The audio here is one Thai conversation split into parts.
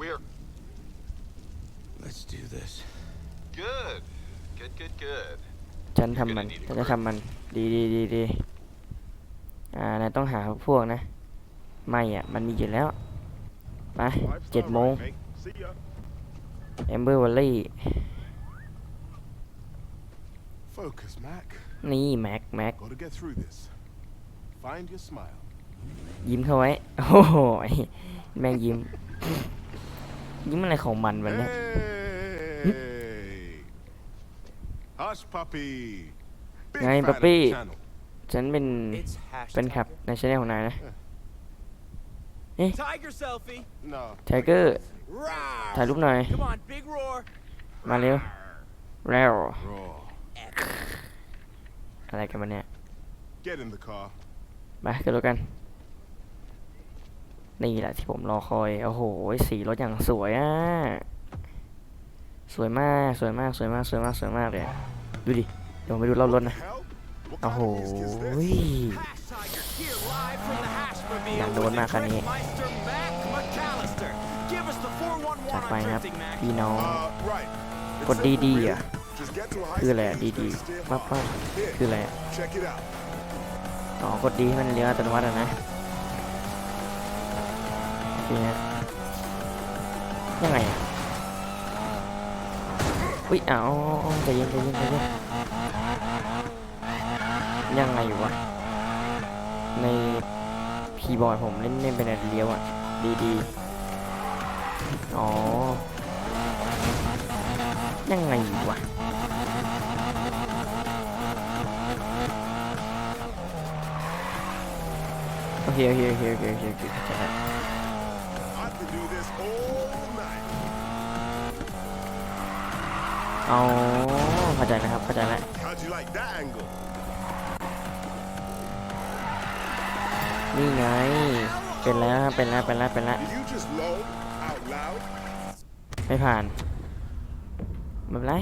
We're Let's do this. good. Good, good, good. ฉันทำมันฉันจะทำมัน ดีดีดีดีอ่านายต้องหาพวกนะ ไม่อะ มันมีอยู่แล้วไป Five เจ็ด star โมง right, mate. See ya. เอมเบอร์วัลลี่ Focus, Mac. นี่แม็กแม็ก Gotta get through this. Find your smile. ยิ้มเข้าไว้ โอ้โหยแม่งยิ้ม ยิ้มอะไรของมันวันเนี้ย Hey. Hush, puppy. Big Ngay, fan of the puppy. channel. ฉันเป็น It's เป็นขับ hashtag ในช่องของนายนะ tiger selfie. No. ไทเกอร์ Rawr. ถ่ายรูปหน่อย Come on, big roar. มาเร็วแล้ว Raw. อะไรกันมันเนี่ย Get in the car. ไปกันแล้วกัน นี่แหละที่ผมรอคอย โอ้โห สีรถอย่างสวยอะ สวยมาก สวยมาก สวยมาก สวยมาก สวยมากเลย ดูดิ เดี๋ยวไปดูรอบรถนะ โอ้โหอยากโดนมากคันนี้จากไปครับ พี่น้อง กดดีๆอะ คืออะไรดีๆมากๆคืออะไรอ๋อกดดีให้มันเลี้ยวอัตโนมัตินะ โอเคฮะยังไงอะอุ้ยอ้าวใจเย็นใจเย็นใจเย็นยังไงวะในคีบอร์ดผมเล่นเล่นเป็นอะไรเลี้ยวอะ ดีดีอ๋อ ยังไงวะโอเคโอเคโอเคโอเคโอเคโอเค อ๋อเข้าใจแล้วครับเข้าใจแล้ว How'd you like that angle? นี่ไงเป็นแล้วครับเป็นแล้วเป็นแล้วเป็นแล้ว Did you just know out loud? ไม่ผ่านไม่เป็นไร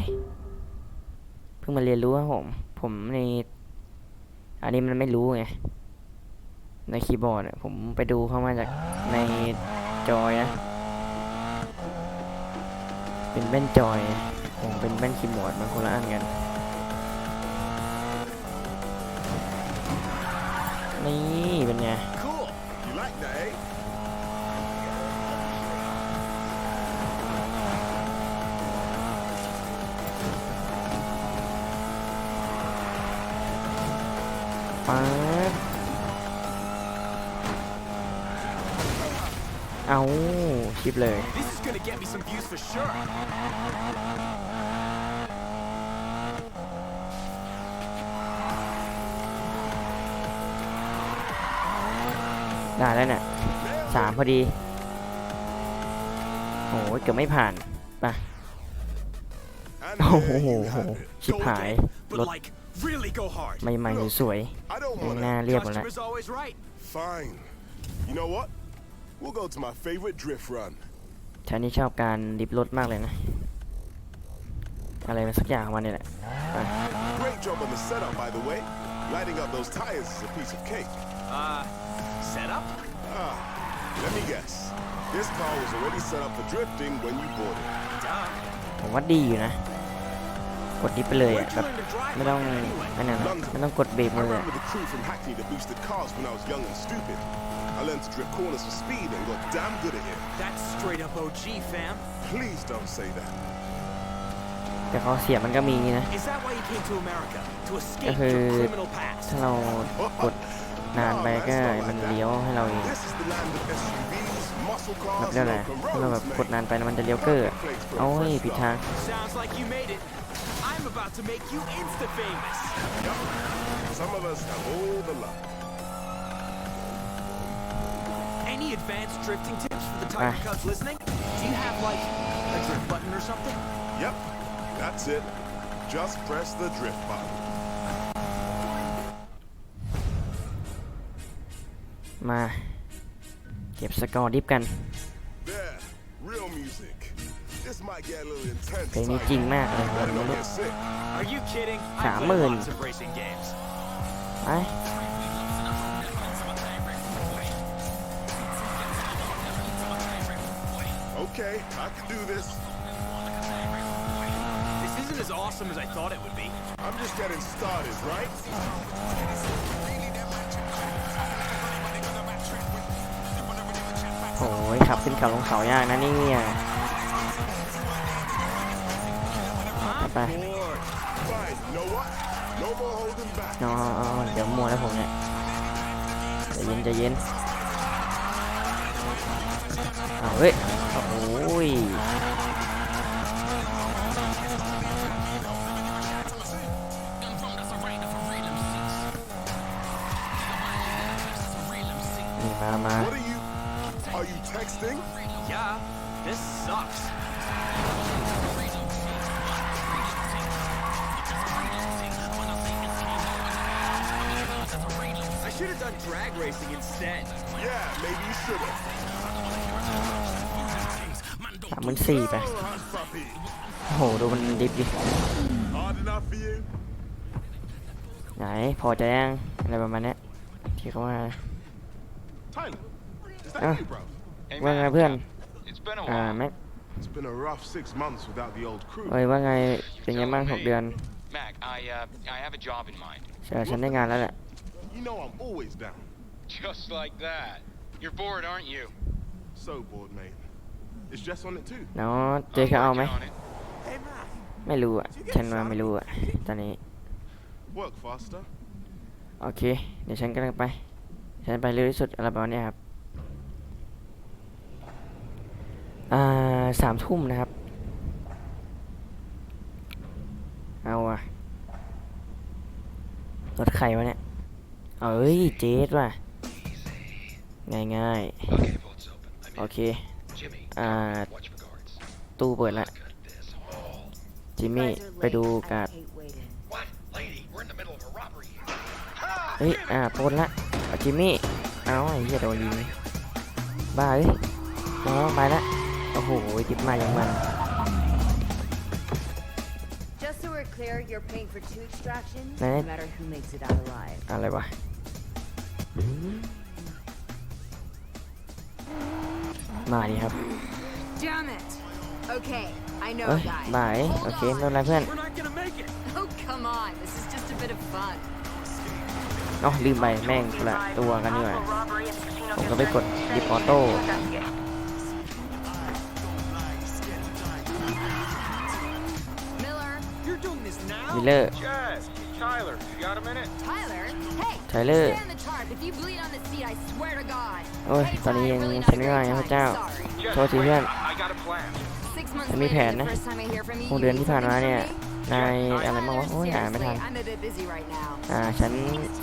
เพิ่งมาเรียนรู้ครับผม ผมในอันนี้มันไม่รู้ไง ในคีย์บอร์ดอะผมไปดูเข้ามาจากในจอยนะ เป็นแว่นจอย งเป็นแม่นคีย์บอร์ดมันคนละอันกัน นี่เป็นไง เลย This is gonna get me some views for sure. ได้แล้วเนี่ยสามพอดี โอ้ยเกือบไม่ผ่านไป And โอ้โห there you have it. ชิบ Go หาย again, but รถ like really go hard. ใหม่ๆสวย I don't ๆ want หน้า to. เรียบหมดแล้ว Customer's always right. Fine. You know what? We'll go to my favorite drift run. ฉันนี่ชอบการดิฟรถมากเลยนะ อะไรมาสักอย่างของมันนี่แหละ Great job on the setup, by the way. Lighting up those tires is a piece of cake. Uh, set up? Ah, let me guess. This car was already set up for drifting when you bought it. Duh. ผมว่าดีอยู่นะ กดดิฟไปเลย Where'd อะ you แบบ learn to drive ไม่ต้อง like that anyway? ไม่นั่นอะไม่ต้องกดเบรก I มือ ran อะ with the crew from Hackney that boosted cars when I was young and stupid. I learned to drift corners for speed and got damn good at it. That's straight up OG, fam. Please don't say that. แต่ข้อเสียมันก็มีนะ Is that why you came to America? To escape Cái your thì- criminal past? ถ้าเรากดนานไปก็มันเลี้ยวให้เราเอง This is the land of SUVs, muscle แบบ cars, เรียก and อะไร open ถ้าเราแบบ roads, กด mate. นานไปมันจะเลี้ยวเกอร์อะเอ้ยผิดทาง Sounds like you made it. I'm about to make you insta famous. Some of us have all the luck. Any advanced drifting tips for the Tiger Ah. Cubs listening? Do you have like a drift button or something? Yep, that's it. Just press the drift button. มา เก็บสกอร์ดิฟกัน There, real music. This might get a little intense. เพลงนี้ Tiger. จริงมากเลยผม Better ไม่ not รู้ get sick. Are you kidding? I Cả play mười. lots of racing games. ไป Okay, Okay, I can do this. This isn't as awesome as I thought it would be. I'm just getting started, right? โอ้ยขับขึ้นเขาลงเขายากนะเนี่ยไป Bored. Fine, you know what? No more holding back. นอนเดี๋ยวมัวแล้วผมเนี่ยใจะเย็นใจะเย็นเอาเฮ้ยโอ้ยนี่มามา What are you? Are you texting? Yeah, this sucks. I should have done drag racing instead. Yeah, maybe you should have. สามหมื่นสี่ไป Oh, hush puppy. โอ้โหดูมันดิบดิ Hard enough for you? ไหนพอใจยังอะไรประมาณเนี้ยที่เขาว่า Tyler, is that Ah. you, bro? Hey, ว่าไง Mac, เพื่อน It's been a อ่า while. แม็ก It's been a rough six months without the old crew. เอ้ยว่าไงเป็นไงบ้างหกเดือน Mac, I uh, I have a job in mind. เชิญฉันได้งานแล้วแหละ You know I'm always down. Just like that. You're bored, aren't you? So bored, mate. Is Jess on it too? เนาะเจ๊เขาเอาไหม working on it. ไม่รู้อะ ฉันว่าไม่รู้อะ ตอนนี้ Work faster. โอเค เดี๋ยวฉันกำลังไป ฉันไปเร็วที่สุดอะไรประมาณเนี้ยครับ อ่าสามทุ่มนะครับ เอาอะรถใครวะเนี่ย เอ้ย เจสว่ะ ง่ายง่าย Okay, vault's open. I'm ๆโอ in. เค Jimmy, อ่า watch for guards. ตู้เปิดละ Got this all. จิมมี่ไปดูการ์ด What? Lady, we're in the middle of a robbery here. เฮ้ย อ่าปล้นละเอาจิมมี่ เอาไอ้เหี้ยโดนยิงบ้าเอ้ยน้องไปละโอ้โหจิบมาอย่างมัน Just so we're clear, you're paying for two extractions, Eh? no matter who makes it out alive. อะไรวะ มาดิครับ Damn it! Okay, I know เอ้ย a guy. บายโอเคไม่เป็นไรเพื่อน We're not gonna make it. Oh, come on, this is just a bit of fun. อ๋อลืมไปแม่งคนละตัวกันนี่หว่าผมก็ไปกดดิปออโต้ Miller, You're doing this now? มิลเลอร์ Jess, Tyler, you got a minute? Tyler, hey! Tyler. Stay on the tarp. If you bleed on the seat, I swear to God. โอ้ย Hey, ตอนนี้ Ty, ยัง really ใช้ not ไม่ a ได้ great นะพระ time. เจ้า Sorry. โทษทีเพื่อน I got a plan. Six months จะมี later, แผน the นะ first time I hear from you, หก you เดือน need ที่ผ่าน something มาเนี่ย from me? นายอะไรบ้างวะโอ้ยอ่านไม่ทัน Seriously, I'm a bit busy right now. อ่า ฉัน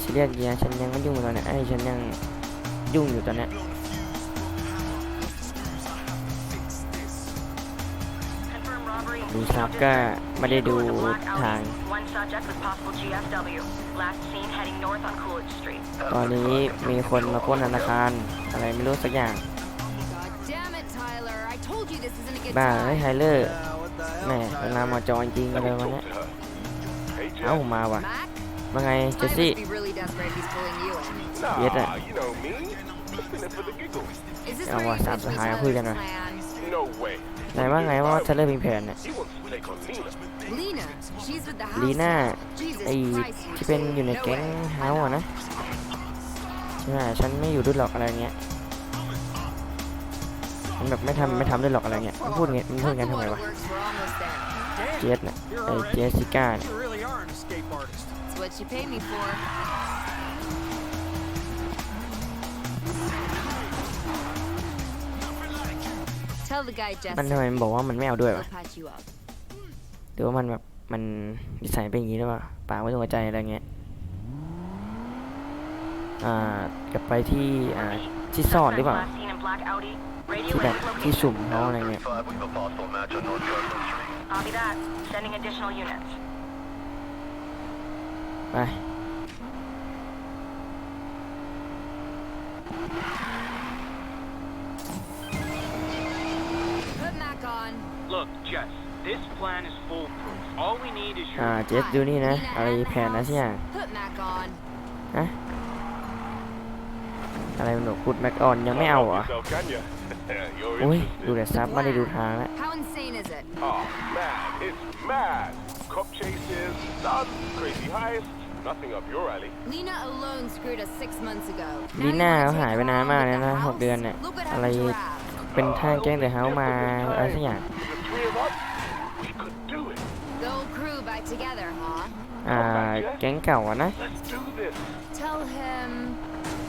ซีเรียสเกียร์ฉันยังไม่ยุ่งตอนเนี้ยไอ้ยฉันยังยุ่งอยู่ตอนเนี้ ดูซับก็ไม่ได้ดูทาง ตอนนี้มีคนมาปล้นธนาคาร อะไรไม่รู้สักอย่าง บ้าไอ้ไฮเลอร์แม่เวลามาจอจริงอะไรวะเนี้ยเอ้ามาว่ะว่าไงเจสซี่ย็ดอะเอาว่ะสามสหายคุยกันหน่อย wow, you sao pitch me hai Tyler's khui ra rồi. plan? No way. ไหนว่าไงว่าเทเลอร์พิงแผนเนี่ย He wants to take on Nina. Lena, she's with the house. ลีน่า Jesus ไอ้ Christ, ที่เป็นอยู่ใน no แก๊ง way. เฮาส์อะนะใช่ไหมฉันไม่อยู่ด้วยหรอกอะไรเงี้ยมันแบบไม่ทำไม่ทำด้วยหรอกอะไรเงี้ยมันพูดไงมันพูด Cut กัน the ทำไมวะ waterworks, we're almost there. เจสเนี่ย You're ไอ้ already- เจสสิก้าเนี่ย Tell the guy มัน Jess ทำไมมันบอกว่ามันไม่เอาด้วยวะ will patch you up. หรือว่ามันแบบมันนิสัยเป็นอย่างนี้หรือเปล่าปากไม่ตรงหัวใจอะไรเงี้ยอ่ากลับไปที่อ่าที่ซ่อนหรือเปล่า Last seen in black Audi. ที่ Radio แบบ and ที่ location. สุ่มเขาอะไรเงี้ย Five, we have a possible match on North Garland Street. Copy that. Sending additional units. ไป Look, Jess, this plan is foolproof. All we need is อ่า your เจสดูนี่นะ Lena อะไร at the แผนนะ house. สักอย่าง Put Mac on. ฮะออะไรมันหนูพูดแม็กออนยังไม่เอาเหรอ Yourself, can ya? You're อุ้ย ดู interested. แต่ซับไม่ได้ดูทางแล้ว How insane is it? Oh, man, it's mad. Cop chases, stunts, crazy heists, nothing up your alley. Lena alone screwed us six months ago. ลีน่าเขาหายไปนานมากเลยนะหกเดือนเนี่ย Look what อะไร happened to Rav. เป็นท่าแกล้งเดอะเฮาส์มาอะไรสักอย่าง The three of us, we could do it. The whole crew back together, huh? อ่าแก๊งเก่าอะนะ Let's do this. Tell him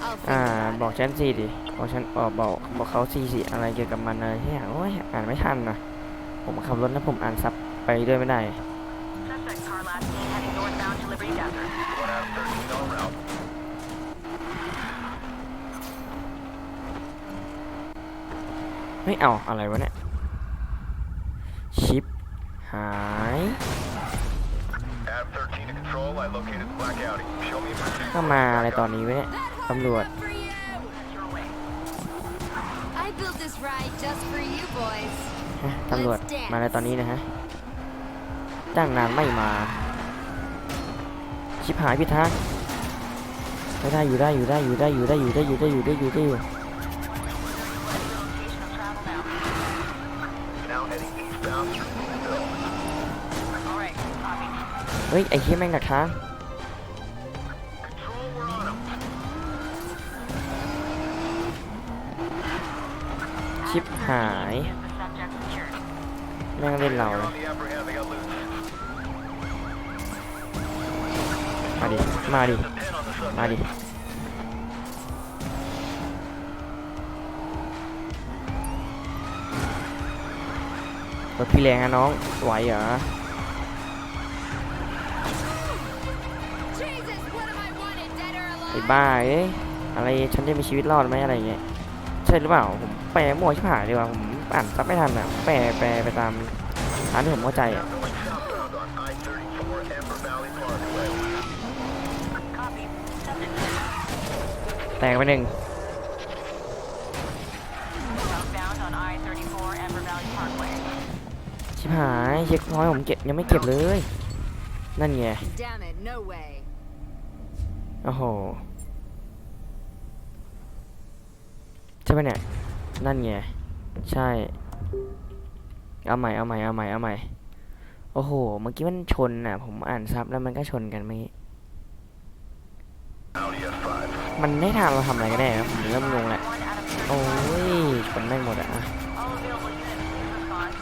I'll think อ่า about it. บอกฉันสิดิบอกฉันบอกบอกบอกเขาสิสิอะไรเกี่ยวกับมันอะไรที่อย่างโอ้ยอ่านไม่ทันนะผมขับรถแล้วผมอ่านซับไปด้วยไม่ได้ Suspect car last seen heading northbound to Liberty Desert. One out of 13 en route. ไม่เอาอะไรวะเนี่ย ชิป หาย Adam 13 to control. I located the black Audi. Show me if ก็มาอะไรตอนนี้วะเนี่ยตำรวจ For you. Your way. I built this ride just for you boys. ฮะตำรวจมาอะไรตอนนี้นะฮะ ตั้งนานไม่มา ชิปหายพิดทางไม่ได้อยู่ได้อยู่ได้อยู่ได้อยู่ได้อยู่ได้อยู่ได้อยู่ได้อยู่ได้อยู่ ฮ้ย ไอ้เฮียแม่งหนักทางชิปหาย แม่งเล่นเรามาดิ มาดิ มาดิรถพี่แรงอะน้องไหวเหรอ บ้าเอ้ยอะไรฉันจะมีชีวิตรอดไหมอะไรเงี้ยใช่หรือเปล่าผมแปลมั่วชิบหายดีกว่าผมอ่านซับไม่ทันอะแปลแปลไปตามทางที่ผมเข้าใจอะ Going southbound on I-34 Amber Valley Parkway. Copy. Subject แตกไปหนึ่ง southbound on I-34 Amber Valley Parkway. ชิบหายเช็คพอยต์ผมเก็บยังไม่เก็บเลย นั่นไง Damn it, no way. โอ้โห ใช่ปะเนี่ย นั่นไง ใช่ เอาใหม่ เอาใหม่ เอาใหม่ เอาใหม่ โอ้โห เมื่อกี้มันชนน่ะ ผมอ่านซับแล้วมันก็ชนกันเมื่อกี้ Audi S5. มันได้ทางเราทำอะไรกันแน่นะผมเริ่มงงแหละ One out of โอ้ยชนได้หมดอะอะ all available units. Please respond.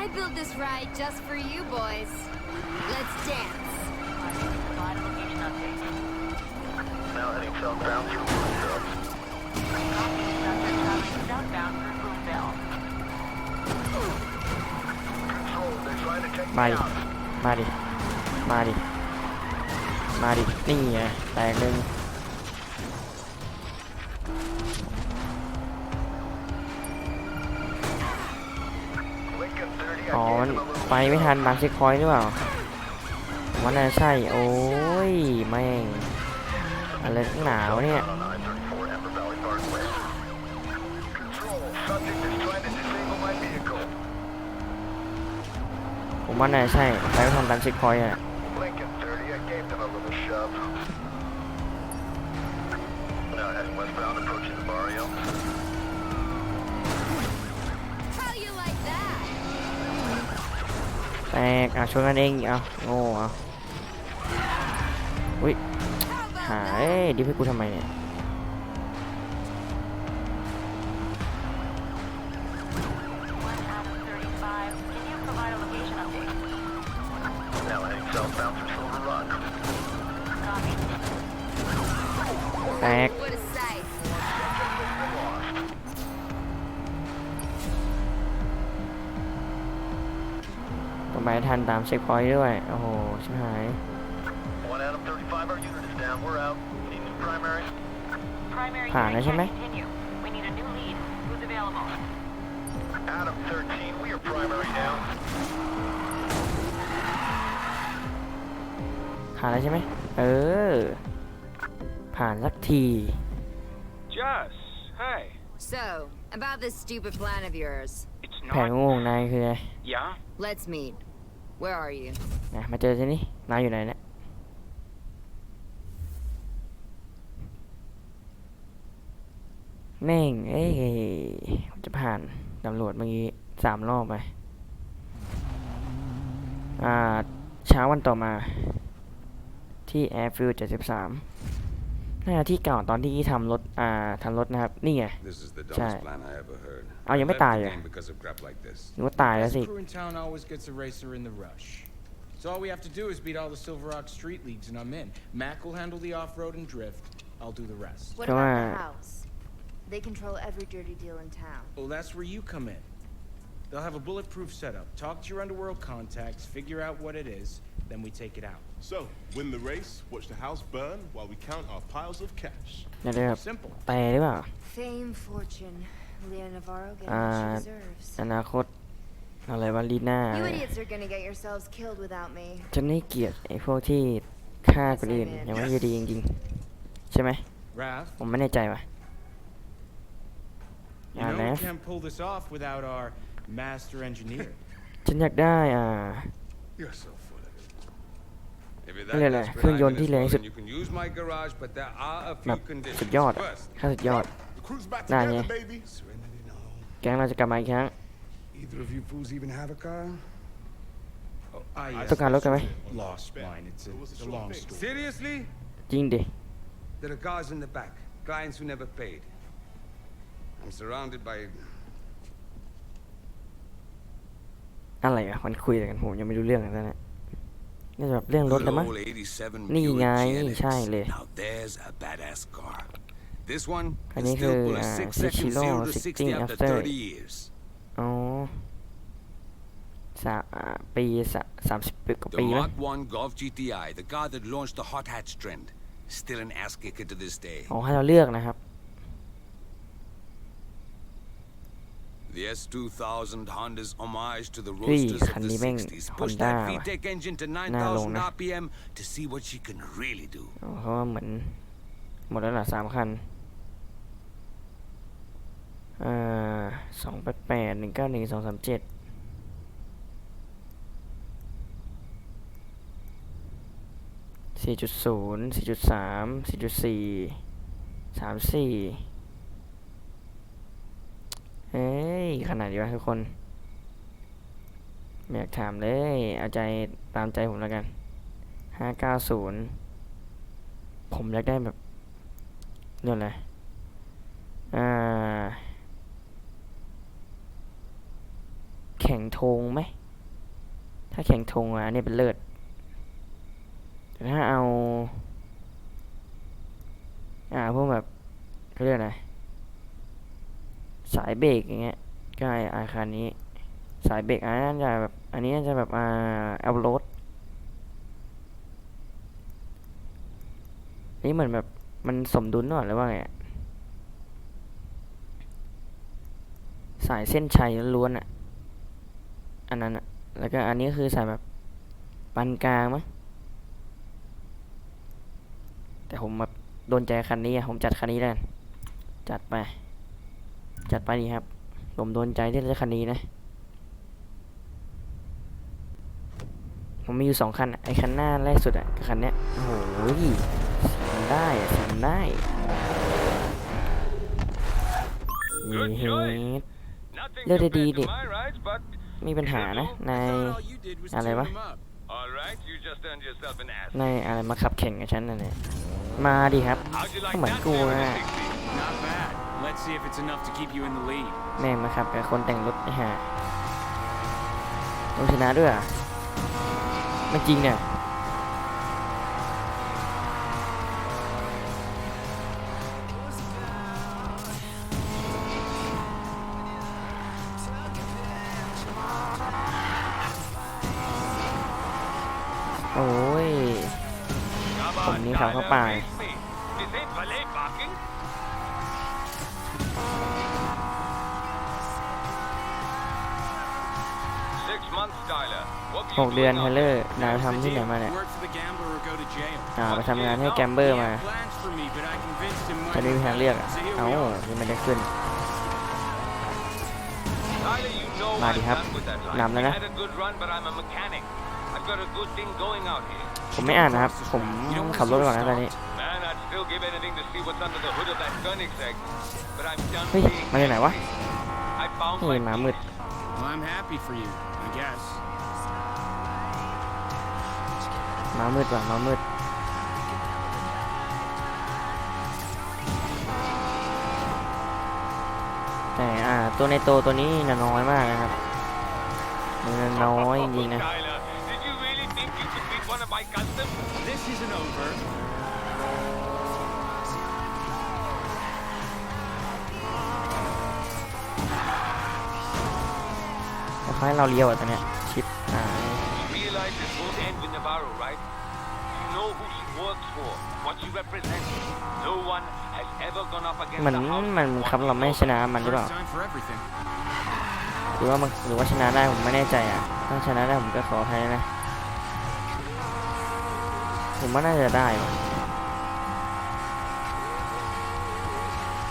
I built this ride just for you boys. Let's dance. Provide a location update. Now heading southbound through Louisville. มาดิ out. มาดิ มาดิ มาดิ นี่ไง แตกหนึ่งอ๋อมันไปไม่ทันบางเช็คพอยต์หรือเปล่าว่าน่าใช่ โอ้ย แม่ง อะไรหนาวเนี่ย ผมว่าน่ใช่ไปทำตามเช็คพอยต์อะแตกอะชนกันเองอะโง่เอาอุ้ยหายดิฟให้กูทำไมเนี่ย ก ต่อไปทันตามเช็คพอยต์ด้วย โอ้โห ชิบหาย ผ่านแล้วใช่ไหม Adam านแล้วใช่ไหม เออ ผ่านสักที Jess, hey. So, about this stupid plan of yours. It's แผน not. โง่ของนายคือไง Yeah? Let's meet. Where are you? นะมาเจอที่นี่นายอยู่ไหนเนี่ย Now แม่งเอ้ยจะผ่านตำรวจเมื่อกี้สามรอบไปอ่าเช้าวันต่อมาที่ Airfield 73 น่าจะที่เก่าตอนที่ทำรถอ่าทำรถนะครับ นี่ไง This is the Chai. dumbest plan I ever heard. Oh, you I may left the die, yeah. game because of crap like this. นึกว่าตายแล้วสิ Crew in town always gets a racer in the rush. So all we have to do is beat all the Silver Rock street leagues and I'm in. Mac will handle the off-road and drift. I'll do the rest. What Come about on. the house? They control every dirty deal in town. Well, that's where you come in. They'll have a bulletproof setup. Talk to your underworld contacts, figure out what it is, then we take it out. So, win the race, watch the house burn while we count our piles of cash. น่าจะแบบ Simple. แต่หรือเปล่า Fame, fortune. Leah Navarro getting Uh, what she deserves. อนาคต อะไรวะลีน่า You idiots are gonna get yourselves killed without me. ฉันไม่เกลียดไอ้พวกที่ฆ่าคนอื่นอย่างว่าอยู่ดีจริงๆ ใช่ไหม Rav, ผมไม่แน่ใจว่ะ you Ah, know we Nev? can't pull this off without our master engineer. ฉันอยากได้อ่า You're so full of it. If you're เรียกอะไร that เครื่อง desperate, ยนต์ I'm ที่แรงที่สุด you can use my garage, but there are a แบ few บ conditions. สุดยอดอะ First, ค่าสุดยอด The crew's back Nah, together, yeah. baby. Serenity now. แก๊งเราจะกลับมาอีกครั้ง Either of you fools even have a car? Oh, ah, yes. ต้องการรถกันไหม Lost mine. It's a, It was a it's a short long thing. story. Seriously? จริงดิ There are cars in the back. Clients who never paid. I'm surrounded by อะไรอะมันคุยอะไรกันผมยังไม่รู้เรื่องเลยนะ น่าจะแบบเรื่องรถ good แล้วมั้ง old 87นี่ Buick ไง GLX. ใช่เลย Now there's a badass car. This one อัน can นี้คือ still pull a อ่า six ซิ second ชิโร่ zero to ซิก60ติ้ง after after 30 years. อ๋อสามอ่าปีสะสามสิบกว่า The ปีแล้ว Mark 1 Golf GTI, the car that launched the hot hatch trend, still an ass kicker to this day. อ๋อให้เราเลือกนะครับ The S2000 Honda's homage to the เฮ้ย roadsters คั of น the นี้แม่ง 60s. ฮอน Push ด้า that ว่ะ VTEC engine to น่าลง9,000นะ RPM to see what she can really do. อ๋อเพราะว่าเหมือนหมดแล้วเหรอสามคันอ่าสองแปดแปดหนึ่งเก้าหนึ่งสองสามเจ็ดสี่จุดศูนย์สี่จุดสามสี่จุดสี่สามสี่ เฮ้ย ขนาดนี้วะทุกคนไม่อยากถามเลย เอาใจตามใจผมแล้วกัน ห้าเก้าศูนย์ ผมอยากได้แบบเรื่องอะไร อ่า แข่งธงไหม ถ้าแข่งธงอะอันนี้เป็นเลิศแต่ถ้าเอา อ่า พวกแบบเขาเรียกอะไร สายเบรกอย่างเงี้ยก็ไอ้อาคารนี้ สายเบรกอันนั้นจะแบบอันนี้น่าจะแบบอ่าเอารถนี่เหมือนแบบมันสมดุลหน่อยหรือว่าไงสายเส้นชัยล้วนอะ อันนั้นอะ แล้วก็อันนี้คือสายแบบปานกลางมั้งแต่ผมแบบโดนใจคันนี้อะผมจัดคันนี้แล้วจัดไป จัดไปดีครับ ผมโดนใจที่จะคันนี้นะ ผมมีอยู่สองคันอะไอ้คันหน้าแรกสุดอะกับคันเนี้ย โอ้โหทำได้อะทำได้เย้เฮ็ด Nothing Let it compared eat to it. my rides, but มีปัญหานะ ใน I thought all you did was อะไร tune วะ them up. all right, you just earned yourself an ass. ในอะไรมาขับแข่งกับฉันน่ะเนี่ยมาดิครับ How'd you like ก็เหมือน that กู there in นะ Let's see if it's enough to keep you in the lead. แม่งมาขับกับคนแต่งรถไอ้ห่าต้อชนะด้วยเหรอะมัจริงเนี่ย โอ้ย ผมนี่ขับเข้าไป หกเดือนเฮเลอร์นายทำที่ไหนมาเนี่ยอ่าไปทำงานให้แกมเบอร์มาจะไม่มีทางเลือกอะเอ้ายังไม่ได้ขึ้น มาดิครับนำแล้วนะผมไม่อ่านนะครับ ผมขับรถก่อนนะตอนนี้ เฮ้ย มาจากไหนวะนี่มามืด Well, I'm happy for you, I guess. หมามืดว่ะหมามืดแต่อ่าตัวในโตตัวนี้น่ะน้อยมากนะครับมันน้อยจริงๆนะ Tyler, did you คล้ายๆเราเลี้ยวอะตัวเนี้ยชิปหาย You realize this won't end with Navarro, right? You know who she works for, what she represents. No one has ever gone up against เหมือน the house มันครับเราไม่ชนะมันหรือเปล่า First time for everything. หรือว่ามันหรือว่าชนะได้ผมไม่แน่ใจอะ ถ้าชนะได้ผมก็ขออภัยนะ ผมว่าน่าจะได้ว่ะ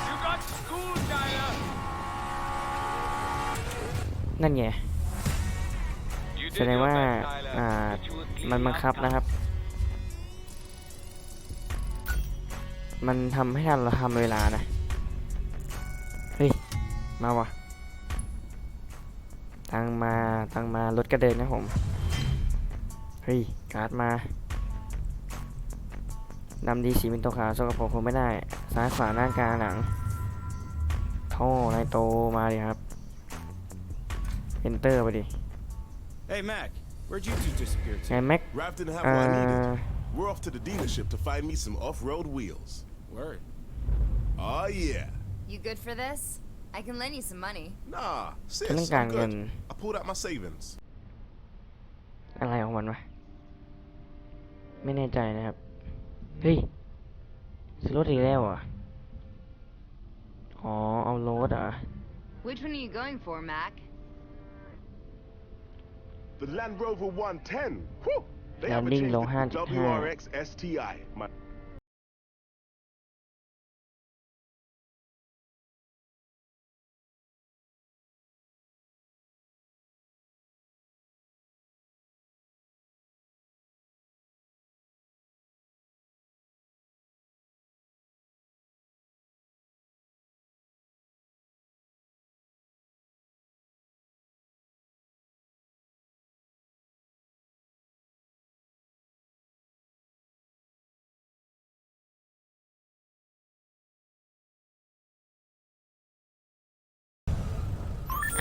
You got schooled, Tyler. นั่นไง You แส did ดง your ว่า best, Tyler, อ่า but you were มัน clearly บังคับ outclassed. นะครับ มันทำให้เราทำเวลานะ เฮ้ย มาวะตังมาตังมารถกระเด็นนะผม เฮ้ย การ์ดมาดำดีสีเป็นตัวขาวสกปรกคงไม่ได้ ซ้ายขวาหน้ากลางหลัง ท่อไรโตมาดิครับ enter ไปดิ Hey, Mac, where'd you two disappear ไง to? แม็ก Rav didn't have เอ่ what I อ needed. We're off to the dealership to find me some off-road wheels. Word. Oh yeah. You good for this? I can lend you some money. Nah, ฉันต้อง sis, การ I'm เงิน good. I pulled out my savings. อะไรของมันวะ ไม่แน่ใจนะครับ เฮ้ยซื้อรถอีกแล้วเหรอ่ะ อ๋อ เอารถเหรอ่ะ Which one are you going for, Mac? The Land Rover 110. Whew! They haven't Landing changed low it to hand, WRX STI. My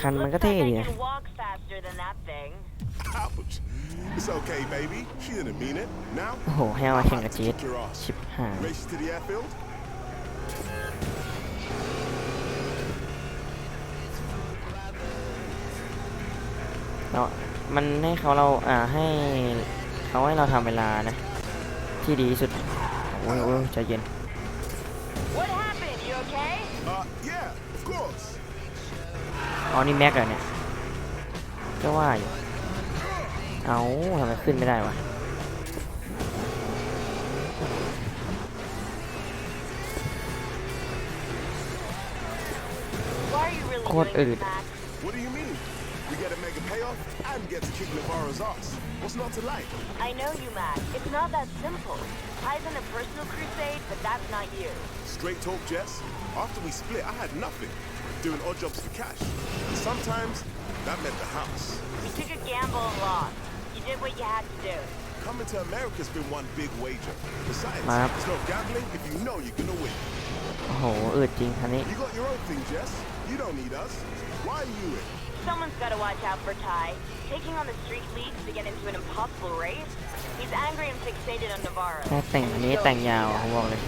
คันมันก็เท่ดีนะ walk faster than that thing. ouch. It's okay, baby. She didn't mean it. Now, โอ้โหให้เอามาแข่งกับ to เจี๊ kick your ass. ชิบหาย Race to the airfield. เรามันให้เขาเรา อ่า ให้เขาให้เราทำเวลานะ ที่ดีที่สุด โอ้ยโอ้ยใจเย็น What happened? You okay? Uh, yeah, of course. อ๋อ นี่แม็กเหรอเนี่ย ก็ว่าอยู่ เอาทำไมขึ้นไม่ได้วะ Why are you really Caught doing it. this, Mac? What do you mean? We get a mega payoff and get to kick Navarro's ass. What's not to like? I know you, Mac. It's not that simple. Ty's in a personal crusade, but that's not you. Straight talk, Jess. After we split, I had nothing. Doing odd jobs for cash. And sometimes, that meant the house. You took a gamble and lost. You did what you had to do. Coming to America's been one big wager. Besides, Map. it's no gambling if you know you're gonna win. โอ้โหอืดจริงคันนี้ You got your own thing, Jess. You don't need us. Why are you in? Someone's got to watch out for Ty. Taking on the street leagues to get into an impossible race? He's angry and fixated on Navarro. แค่แต่งอันนี้แต่งยาวอะผมบอกเลย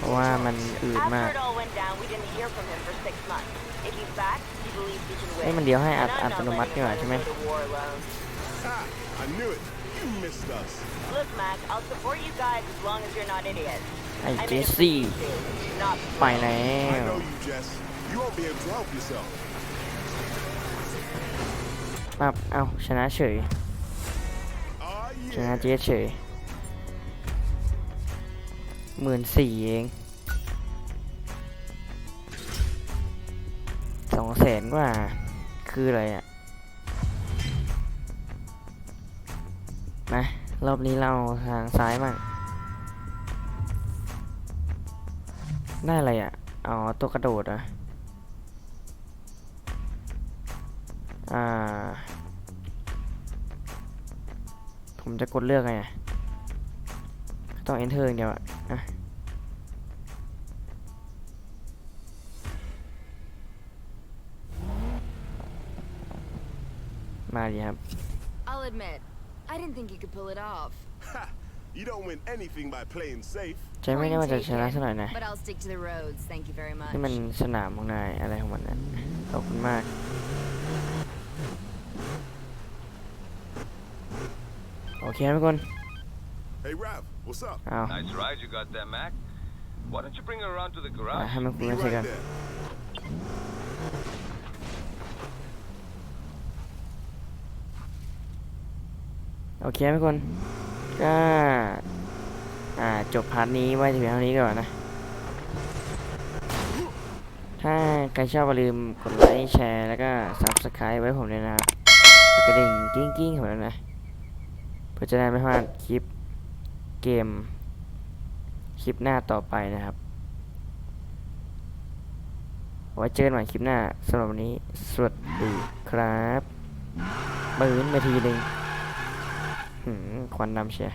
เพราะว่ามันอืด After มาก it all went down, we didn't hear from him for six months. If he's back, he believes he can เอ้ย win. มันเดียวให้อัด And อั I'm ต not โนมัติ letting นี่หว่า him ใช่ไหม go to war alone. Ah, I knew it. You missed us. Look, Mac, I'll support you guys as long as you're not idiots. ไอ้ I เจ made ส a ซี่ plea to, not ไปแล้ I ว know you, Jess. You won't be able to help yourself. ปั๊บ เอ้าชนะเฉย Ah, ชนะ yeah. เจสเฉย หมื่นสี่เองสองแสนกว่าคืออะไรอะมารอบนี้เราทางซ้ายมั่งได้อะไรอะ อ๋อ ตัวกระโดดอะอ่า ผมจะกดเลือกไงต้อง enter อย่างเดียวอะ อะมาดีครับ I'll admit, I didn't think you could pull it off. Ha! You don't win anything by playing safe. ใช่ไม่ได้ว่าจะชนะซะหน่อยนะ But I'll stick to the roads, thank you very much. นี่มันสนามของนายอะไรของมันนะขอบคุณมาก โอเคทุกคน Hey, Rav, what's up? เอา Nice ride you got there, Mac. Why don't you bring her around to the อะ garage? ให้มันคุย Be กันเสร็จ right กัน there. โอเคทุกคนก็อ่าจบพาร์ทนี้ไว้ถึงเท่านี้ก่อนนะ ถ้าใครชอบอย่าลืมกดไลค์แชร์แล้วก็ Subscribe ไว้ผมด้วยนะครับกดกระดิ่งกิ้งกิ้งๆผมด้วยนะเพื่อจะได้ไม่พลาดคลิป เกมคลิปหน้าต่อไปนะครับ ไว้เจอกันใหม่คลิปหน้าสำหรับวันนี้ สวัสดีครับปืนมาทีหนึ่งหืมควันดำเชีย